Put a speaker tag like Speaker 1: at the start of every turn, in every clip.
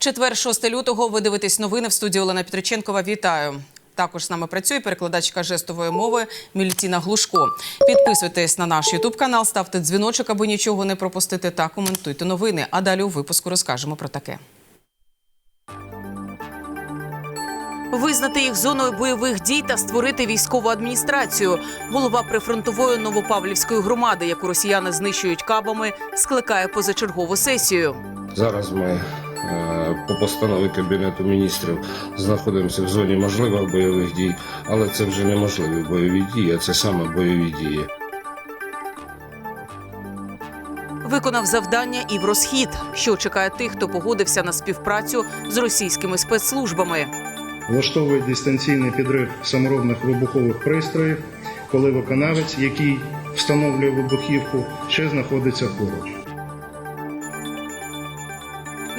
Speaker 1: Четвер, 6 лютого. Ви дивитесь новини в студії Олена Петриченкова. Вітаю. Також з нами працює перекладачка жестової мови Мілітіна Глушко. Підписуйтесь на наш Ютуб канал, ставте дзвіночок, аби нічого не пропустити, та коментуйте новини. А далі у випуску розкажемо про таке. Визнати їх зоною бойових дій та створити військову адміністрацію. Голова прифронтової Новопавлівської громади, яку росіяни знищують кабами, скликає позачергову сесію.
Speaker 2: Зараз ми по постанові Кабінету міністрів знаходимося в зоні можливих бойових дій, але це вже неможливі бойові дії, а це саме бойові дії.
Speaker 1: Виконав завдання і в розхід, що чекає тих, хто погодився на співпрацю з російськими спецслужбами.
Speaker 3: влаштовує дистанційний підрив саморобних вибухових пристроїв, коли виконавець, який встановлює вибухівку, ще знаходиться поруч.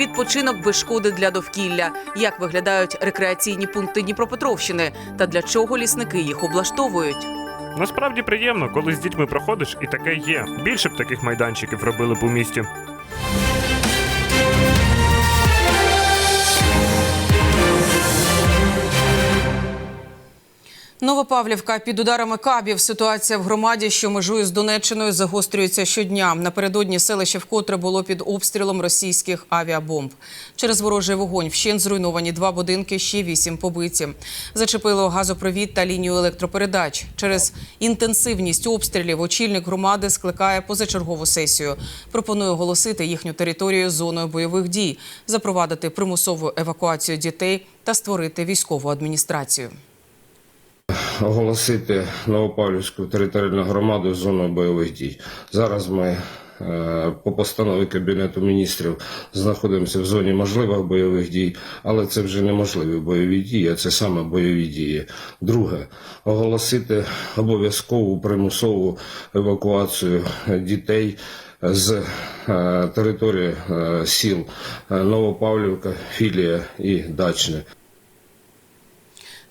Speaker 1: Відпочинок без шкоди для довкілля. Як виглядають рекреаційні пункти Дніпропетровщини та для чого лісники їх облаштовують?
Speaker 4: Насправді приємно, коли з дітьми проходиш, і таке є. Більше б таких майданчиків робили б у місті.
Speaker 1: Новопавлівка під ударами кабів. Ситуація в громаді, що межує з Донеччиною, загострюється щодня. Напередодні селище вкотре було під обстрілом російських авіабомб. Через ворожий вогонь вщент зруйновані два будинки, ще вісім побиті. Зачепило газопровід та лінію електропередач. Через інтенсивність обстрілів очільник громади скликає позачергову сесію. Пропонує оголосити їхню територію зоною бойових дій, запровадити примусову евакуацію дітей та створити військову адміністрацію.
Speaker 2: Оголосити Новопавлівську територіальну громаду зоною бойових дій. Зараз ми е, по постанові Кабінету міністрів знаходимося в зоні можливих бойових дій, але це вже неможливі бойові дії, а це саме бойові дії. Друге, оголосити обов'язкову примусову евакуацію дітей з е, території е, сіл Новопавлівка, Філія і Дачне.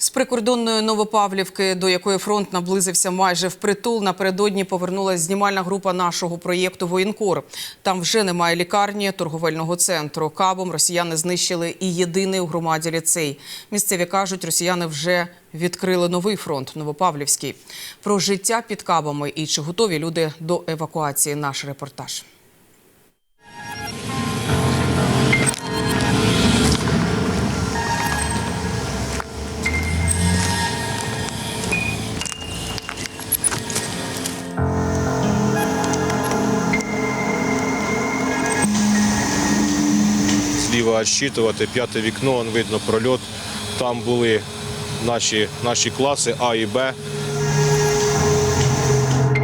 Speaker 1: З прикордонної Новопавлівки, до якої фронт наблизився майже впритул, напередодні повернулася знімальна група нашого проєкту Воєнкор. Там вже немає лікарні, торговельного центру. Кабом росіяни знищили і єдиний у громаді ліцей. Місцеві кажуть, росіяни вже відкрили новий фронт Новопавлівський. Про життя під кабами і чи готові люди до евакуації. Наш репортаж.
Speaker 5: Зліва відщитувати, п'яте вікно, он видно прольот. Там були наші, наші класи А і Б.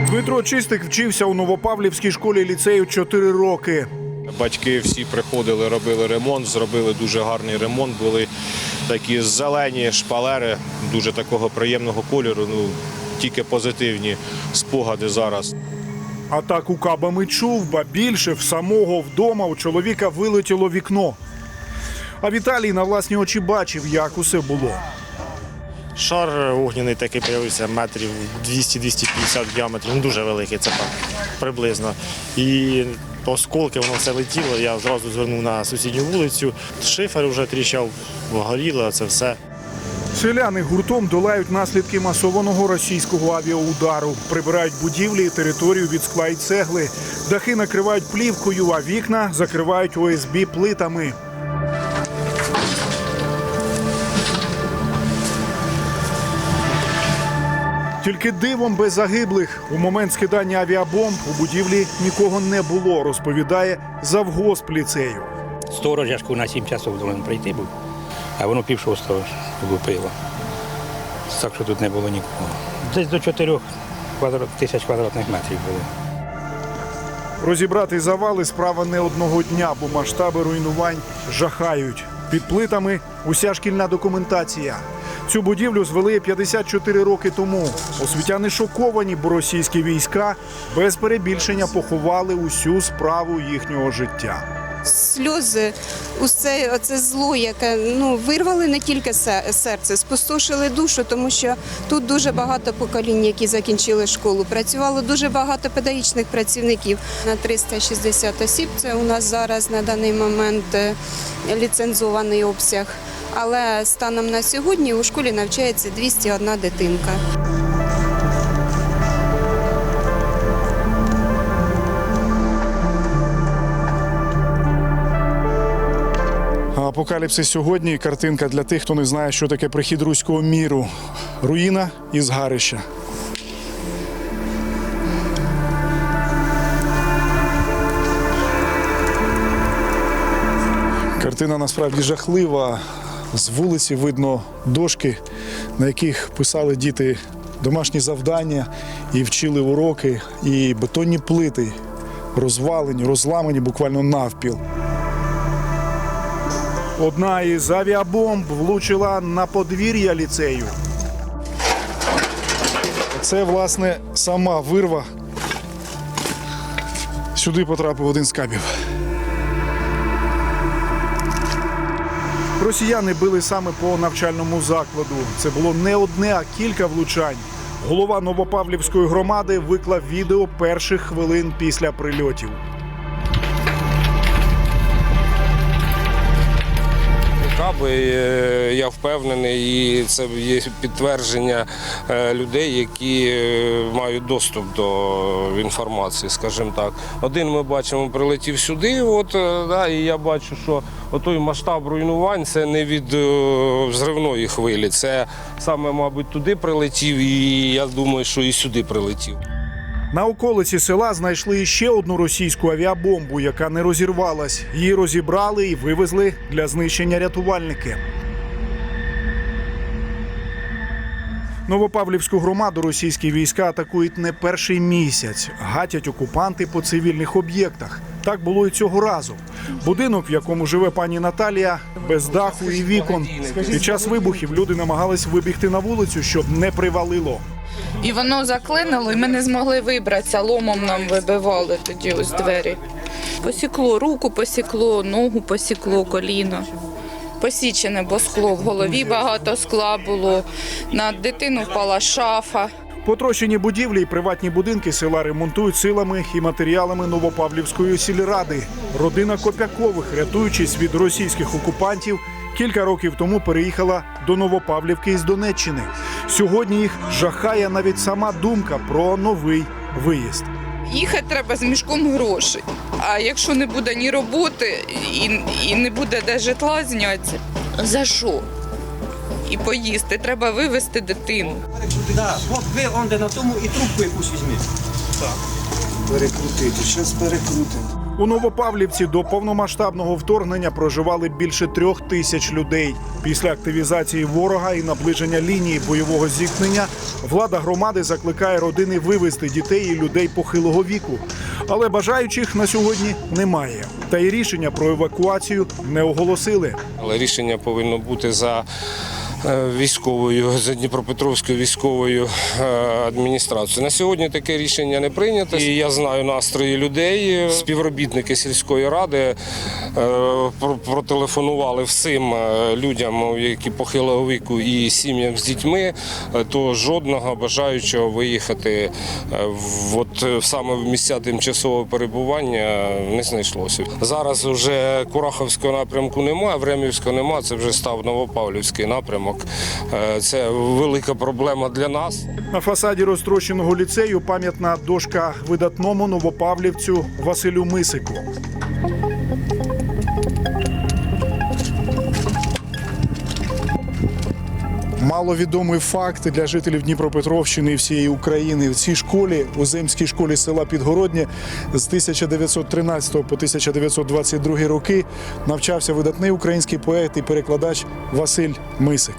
Speaker 6: Дмитро Чистик вчився у Новопавлівській школі ліцею 4 роки.
Speaker 5: Батьки всі приходили, робили ремонт, зробили дуже гарний ремонт. Були такі зелені шпалери, дуже такого приємного кольору. Ну, тільки позитивні спогади зараз.
Speaker 6: Атаку кабами чув, ба більше в самого вдома у чоловіка вилетіло вікно. А Віталій на власні очі бачив, як усе було.
Speaker 7: Шар огняний такий з'явився метрів 200-250 в діаметрі, ну дуже великий, це так приблизно. І осколки воно все летіло, я зразу звернув на сусідню вулицю. Шифер вже тріщав, горіло, це все.
Speaker 6: Селяни гуртом долають наслідки масованого російського авіаудару, прибирають будівлі і територію від скла й цегли. Дахи накривають плівкою, а вікна закривають ОСБ плитами. Тільки дивом без загиблих. У момент скидання авіабомб у будівлі нікого не було, розповідає завгосп ліцею.
Speaker 8: Сторож, я ж на 7 часов повинен прийти був, а воно пів шостого лупило. Так що тут не було нікого. Десь до 4 квадрат, тисяч квадратних метрів було.
Speaker 6: Розібрати завали справа не одного дня, бо масштаби руйнувань жахають. Під плитами уся шкільна документація. Цю будівлю звели 54 роки тому. Освітяни шоковані, бо російські війська без перебільшення поховали усю справу їхнього життя.
Speaker 9: сльози, усе оце зло, яке ну вирвали не тільки серце, спустошили душу, тому що тут дуже багато поколінь, які закінчили школу. Працювало дуже багато педагогічних працівників на 360 осіб. Це у нас зараз на даний момент е, ліцензований обсяг. Але станом на сьогодні у школі навчається 201 дитинка.
Speaker 6: Апокаліпсис сьогодні. Картинка для тих, хто не знає, що таке прихід руського міру. Руїна і згарища. Картина насправді жахлива. З вулиці видно дошки, на яких писали діти домашні завдання і вчили уроки, і бетонні плити розвалені, розламані буквально навпіл. Одна із авіабомб влучила на подвір'я ліцею. Це, власне, сама вирва. Сюди потрапив один з кабів. Росіяни били саме по навчальному закладу. Це було не одне, а кілька влучань. Голова Новопавлівської громади виклав відео перших хвилин після прильотів.
Speaker 2: Каби, е, я впевнений, і це є підтвердження е, людей, які е, мають доступ до інформації, скажімо так. Один ми бачимо, прилетів сюди, от, да, і я бачу, що той масштаб руйнувань це не від взривної хвилі. Це саме, мабуть, туди прилетів, і я думаю, що і сюди прилетів.
Speaker 6: На околиці села знайшли ще одну російську авіабомбу, яка не розірвалась. Її розібрали і вивезли для знищення рятувальники. Новопавлівську громаду російські війська атакують не перший місяць. Гатять окупанти по цивільних об'єктах. Так було і цього разу. Будинок, в якому живе пані Наталія, без даху і вікон. Під час вибухів люди намагались вибігти на вулицю, щоб не привалило.
Speaker 10: І воно заклинило, і ми не змогли вибратися. Ломом нам вибивали тоді ось двері. Посікло руку, посікло, ногу посікло, коліно. Посічене, бо скло в голові багато скла було. На дитину впала шафа.
Speaker 6: Потрощені будівлі і приватні будинки села ремонтують силами і матеріалами Новопавлівської сільради. Родина Копякових, рятуючись від російських окупантів, кілька років тому переїхала до Новопавлівки із Донеччини. Сьогодні їх жахає навіть сама думка про новий виїзд.
Speaker 10: Їхати треба з мішком грошей. А якщо не буде ні роботи і, і не буде де житла знятися, за що? І поїсти, треба вивезти дитину.
Speaker 11: Да, от ви он де на тому і трубку якусь візьміть. Так.
Speaker 12: Перекрутити, зараз перекрутимо.
Speaker 6: У Новопавлівці до повномасштабного вторгнення проживали більше трьох тисяч людей. Після активізації ворога і наближення лінії бойового зіткнення влада громади закликає родини вивезти дітей і людей похилого віку. Але бажаючих на сьогодні немає. Та й рішення про евакуацію не оголосили.
Speaker 2: Але рішення повинно бути за військовою, за Дніпропетровською військовою е, адміністрацією. На сьогодні таке рішення не прийнято. І я знаю настрої людей. Співробітники сільської ради е, про- протелефонували всім е, людям, які похилого віку і сім'ям з дітьми, е, то жодного бажаючого виїхати е, в от е, саме в місця тимчасового перебування не знайшлося. Зараз вже Кураховського напрямку немає, Времівського немає. Це вже став Новопавлівський напрямок. Е, Це велика проблема для нас.
Speaker 6: На фасаді розтрощеного ліцею пам'ятна дошка видатному новопавлівцю Василю Мисику. Маловідомий факт для жителів Дніпропетровщини і всієї України. В цій школі, у земській школі села Підгороднє, з 1913 по 1922 роки навчався видатний український поет і перекладач Василь Мисик.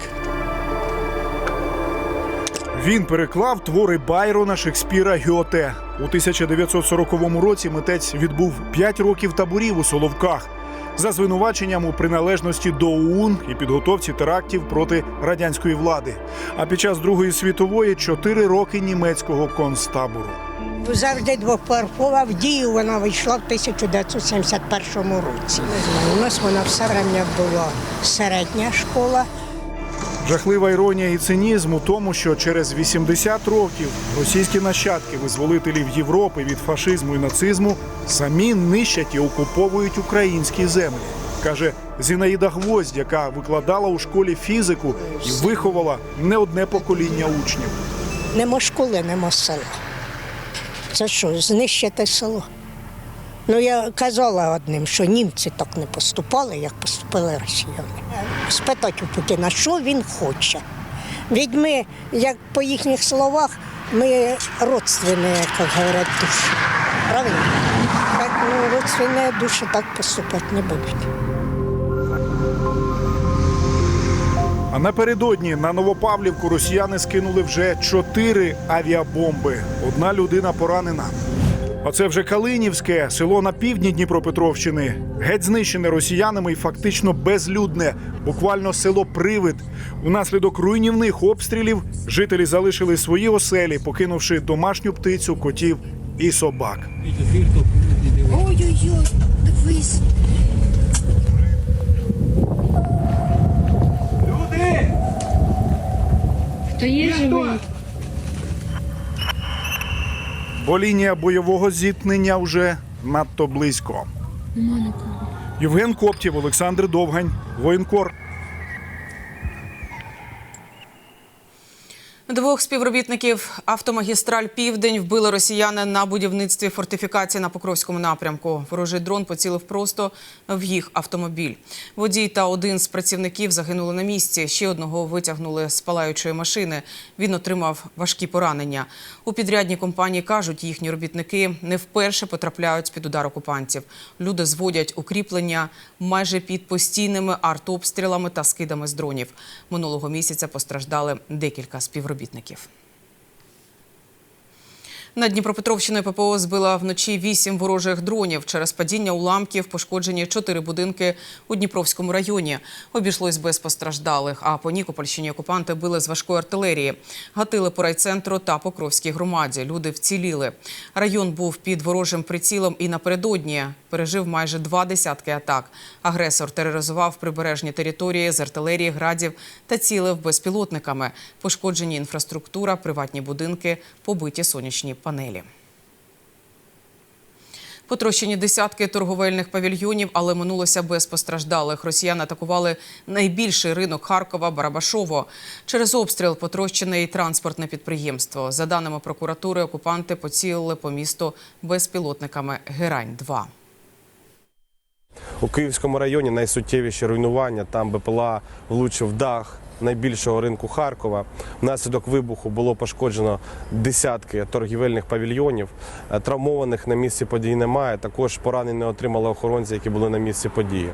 Speaker 6: Він переклав твори Байрона, Шекспіра, Гьоте. У 1940 році митець відбув 5 років таборів у Соловках. За звинуваченням у приналежності до ОУН і підготовці терактів проти радянської влади. А під час Другої світової чотири роки німецького концтабору.
Speaker 12: Завжди двоповерхова в дію вона вийшла в 1971 році. У нас вона все время була середня школа.
Speaker 6: Жахлива іронія і цинізм у тому, що через 80 років російські нащадки визволителів Європи від фашизму і нацизму самі нищать і окуповують українські землі. каже Зінаїда Гвоздь, яка викладала у школі фізику і виховала не одне покоління учнів.
Speaker 12: Нема школи, нема села. Це що, знищити село? Ну, я казала одним, що німці так не поступали, як поступили росіяни. Спитати у Путіна, що він хоче. Ведь ми, як по їхніх словах, ми родственні, як говорять, душі. Правильно? Так, ну, родственні душі так поступати не будуть.
Speaker 6: А напередодні на Новопавлівку росіяни скинули вже чотири авіабомби. Одна людина поранена. А це вже Калинівське, село на півдні Дніпропетровщини. Геть знищене росіянами і фактично безлюдне. Буквально село Привид. Унаслідок руйнівних обстрілів жителі залишили свої оселі, покинувши домашню птицю, котів і собак.
Speaker 13: Ой-ой-ой, дивись. Хто є живий?
Speaker 6: Бо лінія бойового зіткнення вже надто близько. Євген Коптів, Олександр Довгань, воєнкор.
Speaker 1: Двох співробітників автомагістраль Південь вбили росіяни на будівництві фортифікації на Покровському напрямку. Ворожий дрон поцілив просто в їх автомобіль. Водій та один з працівників загинули на місці. Ще одного витягнули з палаючої машини. Він отримав важкі поранення. У підрядній компанії кажуть, їхні робітники не вперше потрапляють під удар окупантів. Люди зводять укріплення майже під постійними артобстрілами та скидами з дронів. Минулого місяця постраждали декілька співробітників співробітників. Над Дніпропетровщиною ППО збила вночі вісім ворожих дронів. Через падіння уламків пошкоджені чотири будинки у Дніпровському районі. Обійшлось без постраждалих. А по Нікопольщині окупанти били з важкої артилерії. Гатили по райцентру та Покровській громаді. Люди вціліли. Район був під ворожим прицілом і напередодні пережив майже два десятки атак. Агресор тероризував прибережні території з артилерії, градів та цілив безпілотниками. Пошкоджені інфраструктура, приватні будинки, побиті сонячні панелі. Потрощені десятки торговельних павільйонів, але минулося без постраждалих. Росіяни атакували найбільший ринок Харкова Барабашово. Через обстріл потрощене і транспортне підприємство. За даними прокуратури, окупанти поцілили по місту безпілотниками Герань-2.
Speaker 14: У Київському районі найсуттєвіші руйнування. Там БПЛА влучив дах найбільшого ринку Харкова. Внаслідок вибуху було пошкоджено десятки торгівельних павільйонів. Е, Травмованих на місці події немає. Також поранені отримали охоронці, які були на місці події.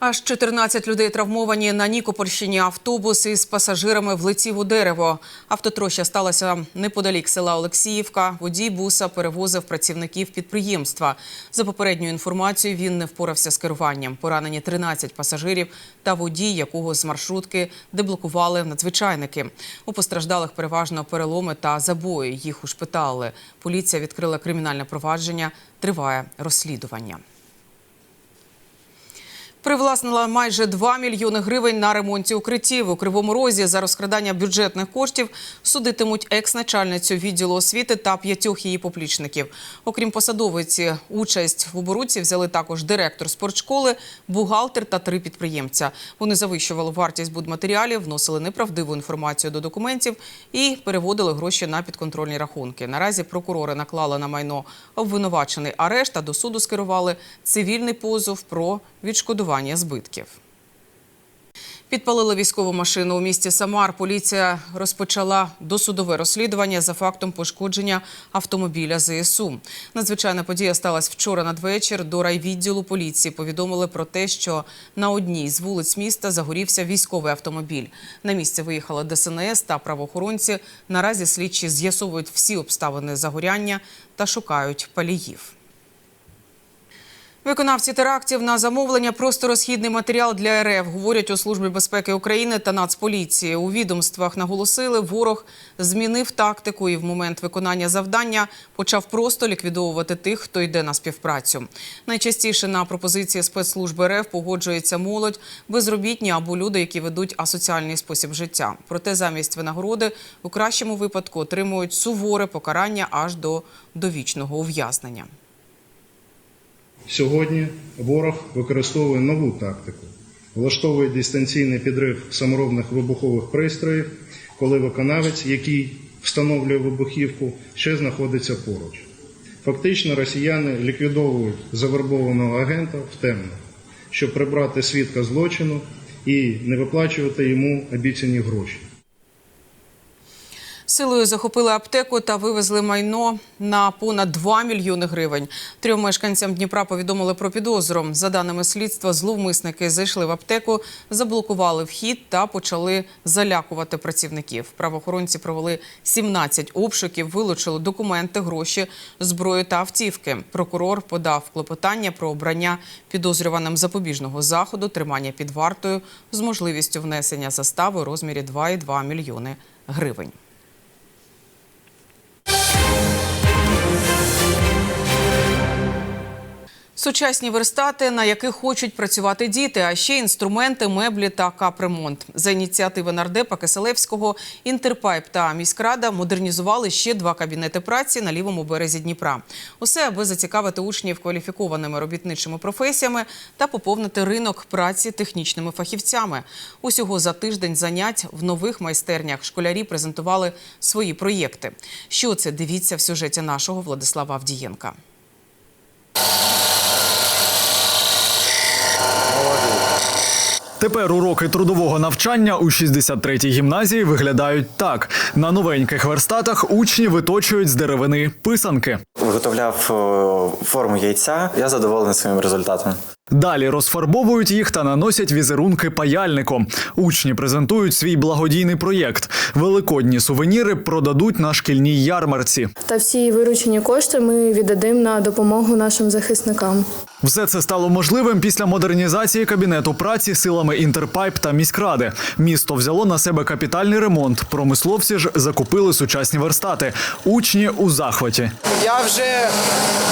Speaker 1: Аж 14 людей травмовані на Нікопольщині. Автобус із пасажирами влетів у дерево. Автотроща сталася неподалік села Олексіївка. Водій буса перевозив працівників підприємства. За попередньою інформацією, він не впорався з керуванням. Поранені 13 пасажирів та водій, якого з маршрутки деблокували надзвичайники. У постраждалих переважно переломи та забої. Їх ушпитали. Поліція відкрила кримінальне провадження. Триває розслідування. Привласнила майже 2 мільйони гривень на ремонті укриттів. У Кривому Розі за розкрадання бюджетних коштів судитимуть екс-начальницю відділу освіти та п'ятьох її поплічників. Окрім посадовиці, участь в оборудці взяли також директор спортшколи, бухгалтер та три підприємця. Вони завищували вартість будматеріалів, вносили неправдиву інформацію до документів і переводили гроші на підконтрольні рахунки. Наразі прокурори наклали на майно обвинувачений арешт, а до суду скерували цивільний позов про відшкодування збитків. Підпалили військову машину у місті Самар. Поліція розпочала досудове розслідування за фактом пошкодження автомобіля ЗСУ. Надзвичайна подія сталася вчора надвечір. До райвідділу поліції повідомили про те, що на одній з вулиць міста загорівся військовий автомобіль. На місце виїхали ДСНС та правоохоронці. Наразі слідчі з'ясовують всі обставини загоряння та шукають паліїв. Виконавці терактів на замовлення просто розхідний матеріал для РФ, говорять у Службі безпеки України та Нацполіції. У відомствах наголосили, ворог змінив тактику і в момент виконання завдання почав просто ліквідовувати тих, хто йде на співпрацю. Найчастіше на пропозиції спецслужби РФ погоджується молодь, безробітні або люди, які ведуть асоціальний спосіб життя. Проте замість винагороди у кращому випадку отримують суворе покарання аж до довічного ув'язнення.
Speaker 3: Сьогодні ворог використовує нову тактику, влаштовує дистанційний підрив саморобних вибухових пристроїв, коли виконавець, який встановлює вибухівку, ще знаходиться поруч. Фактично, росіяни ліквідовують завербованого агента в темну, щоб прибрати свідка злочину і не виплачувати йому обіцяні гроші.
Speaker 1: Силою захопили аптеку та вивезли майно на понад 2 мільйони гривень. Трьом мешканцям Дніпра повідомили про підозру. За даними слідства, зловмисники зайшли в аптеку, заблокували вхід та почали залякувати працівників. Правоохоронці провели 17 обшуків, вилучили документи, гроші, зброю та автівки. Прокурор подав клопотання про обрання підозрюваним запобіжного заходу, тримання під вартою з можливістю внесення застави у розмірі 2,2 мільйони гривень. Сучасні верстати, на яких хочуть працювати діти, а ще інструменти, меблі та капремонт. За ініціативи нардепа Киселевського, Інтерпайп та міськрада модернізували ще два кабінети праці на лівому березі Дніпра. Усе аби зацікавити учнів кваліфікованими робітничими професіями та поповнити ринок праці технічними фахівцями. Усього за тиждень занять в нових майстернях школярі презентували свої проєкти. Що це дивіться в сюжеті нашого Владислава Авдієнка.
Speaker 15: Тепер уроки трудового навчання у 63-й гімназії виглядають так: на новеньких верстатах учні виточують з деревини писанки.
Speaker 16: Виготовляв форму яйця. Я задоволений своїм результатом.
Speaker 15: Далі розфарбовують їх та наносять візерунки паяльником. Учні презентують свій благодійний проєкт. Великодні сувеніри продадуть на шкільній ярмарці.
Speaker 17: Та всі виручені кошти ми віддадимо на допомогу нашим захисникам.
Speaker 15: Все це стало можливим після модернізації кабінету праці силами Інтерпайп та міськради. Місто взяло на себе капітальний ремонт. Промисловці ж закупили сучасні верстати. Учні у захваті.
Speaker 18: Я вже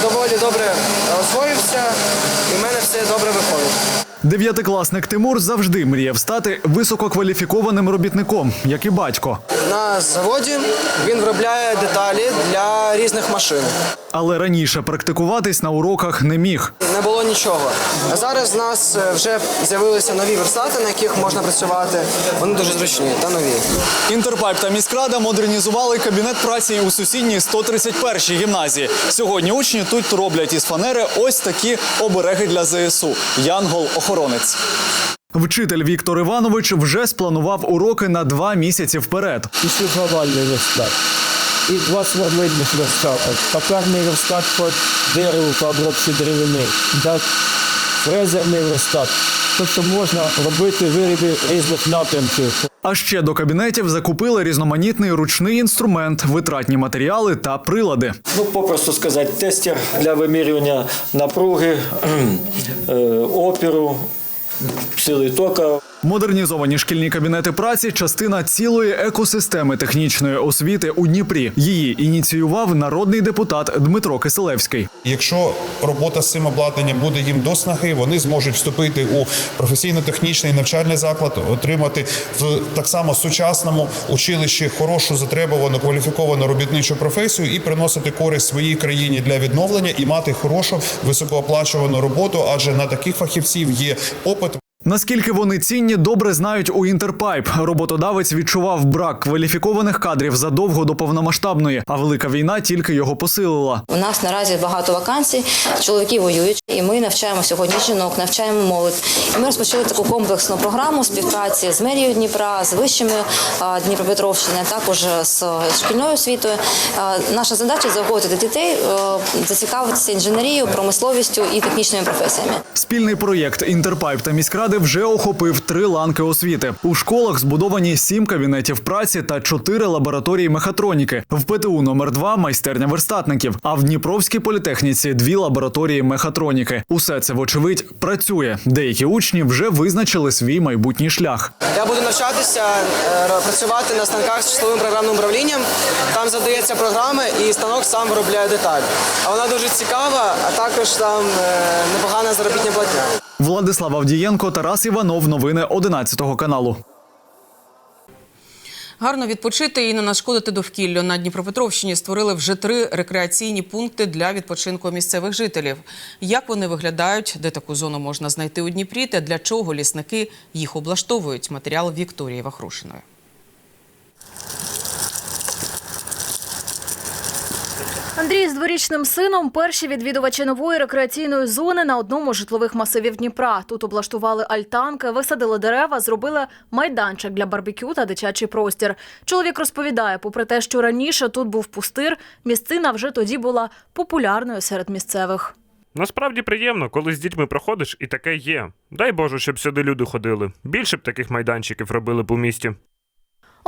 Speaker 18: доволі добре освоївся, і в мене все добре виходить.
Speaker 15: Дев'ятикласник Тимур завжди мріяв стати висококваліфікованим робітником, як і батько.
Speaker 18: На заводі він виробляє деталі для різних машин.
Speaker 15: Але раніше практикуватись на уроках не міг.
Speaker 18: Не було нічого. А зараз в нас е, вже з'явилися нові верстати, на яких можна працювати. Вони дуже зручні та нові.
Speaker 15: Інтерпайп та міськрада модернізували кабінет праці у сусідній 131-й гімназії. Сьогодні учні тут роблять із фанери ось такі обереги для ЗСУ. Янгол-охоронець. Вчитель Віктор Іванович вже спланував уроки на два місяці вперед.
Speaker 19: Післюгравальний верстат. І два сверлильних верстата. Токарний верстат по дереву по обробці деревини. Фрезерний верстат. Тобто можна робити вироби різних напрямків.
Speaker 15: А ще до кабінетів закупили різноманітний ручний інструмент, витратні матеріали та прилади.
Speaker 19: Ну, попросту сказати, тестер для вимірювання напруги, е, опіру, сили тока.
Speaker 15: Модернізовані шкільні кабінети праці частина цілої екосистеми технічної освіти у Дніпрі. Її ініціював народний депутат Дмитро Киселевський.
Speaker 20: Якщо робота з цим обладнанням буде їм до снаги, вони зможуть вступити у професійно-технічний навчальний заклад, отримати в так само сучасному училищі хорошу затребувану кваліфіковану робітничу професію і приносити користь своїй країні для відновлення і мати хорошу високооплачувану роботу, адже на таких фахівців є опит.
Speaker 15: Наскільки вони цінні, добре знають у Інтерпайп. Роботодавець відчував брак кваліфікованих кадрів задовго до повномасштабної, а велика війна тільки його посилила.
Speaker 21: У нас наразі багато вакансій. Чоловіки воюють. І ми навчаємо сьогодні жінок, навчаємо молодь. І ми розпочали таку комплексну програму співпраці з мерією Дніпра, з вищими Дніпропетровщини, також з шкільною освітою. Наша задача заохотити дітей, зацікавитися інженерією, промисловістю і технічними професіями.
Speaker 15: Спільний проєкт Інтерпайп та міськради вже охопив три ланки освіти. У школах збудовані сім кабінетів праці та чотири лабораторії мехатроніки. В ПТУ номер 2 майстерня верстатників. А в Дніпровській політехніці дві лабораторії мехатроніки. Усе це, вочевидь, працює. Деякі учні вже визначили свій майбутній шлях.
Speaker 18: Я буду навчатися е, працювати на станках з числовим програмним управлінням. Там задається програми, і станок сам виробляє деталі. А вона дуже цікава, а також там е, непогана заробітня платня.
Speaker 15: Владислав Авдієнко, Тарас Іванов. Новини 11 каналу.
Speaker 1: Гарно відпочити і не нашкодити довкіллю. На Дніпропетровщині створили вже три рекреаційні пункти для відпочинку місцевих жителів. Як вони виглядають, де таку зону можна знайти у Дніпрі та для чого лісники їх облаштовують? Матеріал Вікторії Вахрушиної.
Speaker 22: Андрій з дворічним сином перші відвідувачі нової рекреаційної зони на одному з житлових масивів Дніпра. Тут облаштували альтанки, висадили дерева, зробили майданчик для барбекю та дитячий простір. Чоловік розповідає, попри те, що раніше тут був пустир, місцина вже тоді була популярною серед місцевих.
Speaker 23: Насправді приємно, коли з дітьми проходиш, і таке є. Дай Боже, щоб сюди люди ходили. Більше б таких майданчиків робили у місті.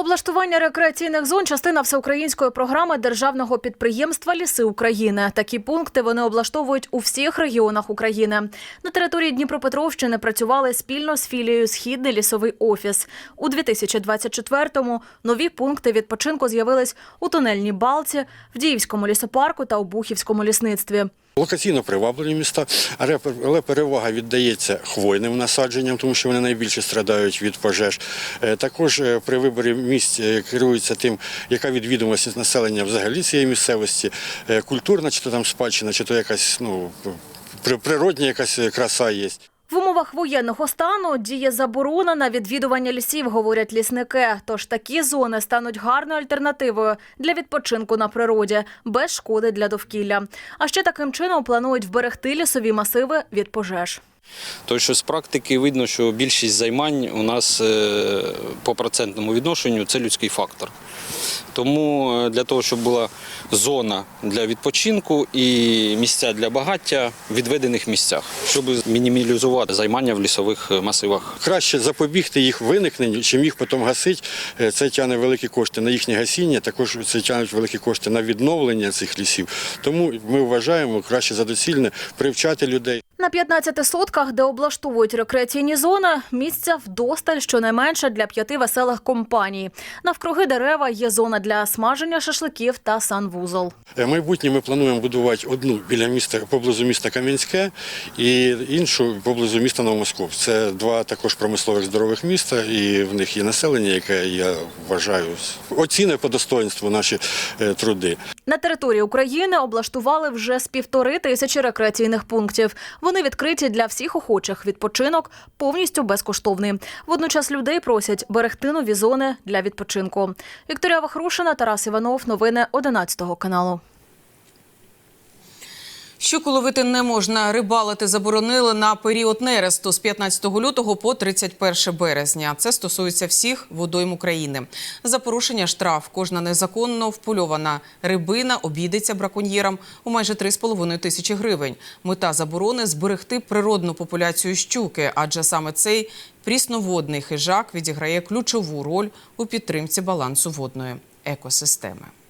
Speaker 22: Облаштування рекреаційних зон частина всеукраїнської програми державного підприємства Ліси України. Такі пункти вони облаштовують у всіх регіонах України. На території Дніпропетровщини працювали спільно з філією Східний лісовий офіс. У 2024-му нові пункти відпочинку з'явились у тунельній балці, в Діївському лісопарку та у Бухівському лісництві.
Speaker 24: Локаційно приваблені міста, але перевага віддається хвойним насадженням, тому що вони найбільше страдають від пожеж. Е, Також е, при виборі місць керується керуються тим, яка відвідуваність населення взагалі цієї місцевості, е, культурна, чи то там спадщина, чи то якась ну природня якась краса є.
Speaker 22: В умовах воєнного стану діє заборона на відвідування лісів, говорять лісники. Тож такі зони стануть гарною альтернативою для відпочинку на природі без шкоди для довкілля. А ще таким чином планують вберегти лісові масиви від пожеж.
Speaker 25: То що з практики видно, що більшість займань у нас е, по процентному відношенню це людський фактор. Тому е, для того, щоб була зона для відпочинку і місця для багаття в відведених місцях, щоб мінімізувати займання в лісових е, масивах.
Speaker 24: Краще запобігти їх виникненню, чим їх потім гасити. Це тягне великі кошти на їхнє гасіння, також це тягнуть великі кошти на відновлення цих лісів. Тому ми вважаємо краще за доцільне привчати людей.
Speaker 22: На 15 сотках, де облаштовують рекреаційні зони, місця вдосталь щонайменше для п'яти веселих компаній. Навкруги дерева є зона для смаження шашликів та санвузол.
Speaker 24: Е, Майбутнє ми плануємо будувати одну біля міста поблизу міста Кам'янське і іншу поблизу міста Новомосков. Це два також промислових здорових міста, і в них є населення, яке я вважаю оцінює по достоинству наші е, труди.
Speaker 22: На території України облаштували вже з півтори тисячі рекреаційних пунктів. Вони відкриті для всіх охочих. Відпочинок повністю безкоштовний. Водночас людей просять берегти нові зони для відпочинку. Вікторія Вахрушина, Тарас Іванов. Новини 11 каналу.
Speaker 1: Щуку ловити не можна. Рибалити заборонили на період нересту з 15 лютого по 31 березня. Це стосується всіх водойм України. За порушення штраф кожна незаконно впольована рибина обійдеться браконьєрам у майже 3,5 тисячі гривень. Мета заборони зберегти природну популяцію щуки, адже саме цей прісноводний хижак відіграє ключову роль у підтримці балансу водної екосистеми.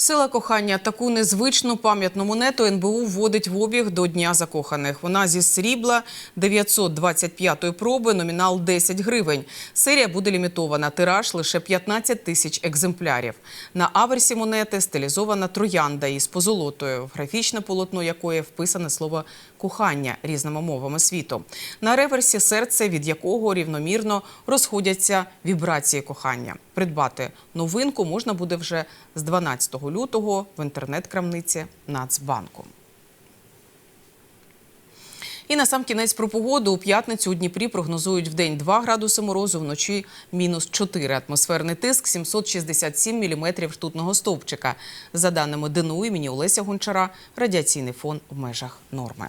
Speaker 1: Сила кохання таку незвичну пам'ятну монету НБУ вводить в обіг до Дня закоханих. Вона зі срібла 925-ї проби, номінал 10 гривень. Серія буде лімітована. Тираж лише 15 тисяч екземплярів. На аверсі монети стилізована троянда із позолотою, графічне полотно якої вписане слово кохання різними мовами світу. На реверсі серце, від якого рівномірно розходяться вібрації кохання. Придбати новинку можна буде вже з 12 лютого в інтернет-крамниці Нацбанку. І на сам кінець про погоду у п'ятницю у Дніпрі прогнозують в день 2 градуси морозу, вночі мінус 4. Атмосферний тиск 767 міліметрів ртутного стовпчика. За даними ДНУ імені Олеся Гончара, радіаційний фон в межах норми.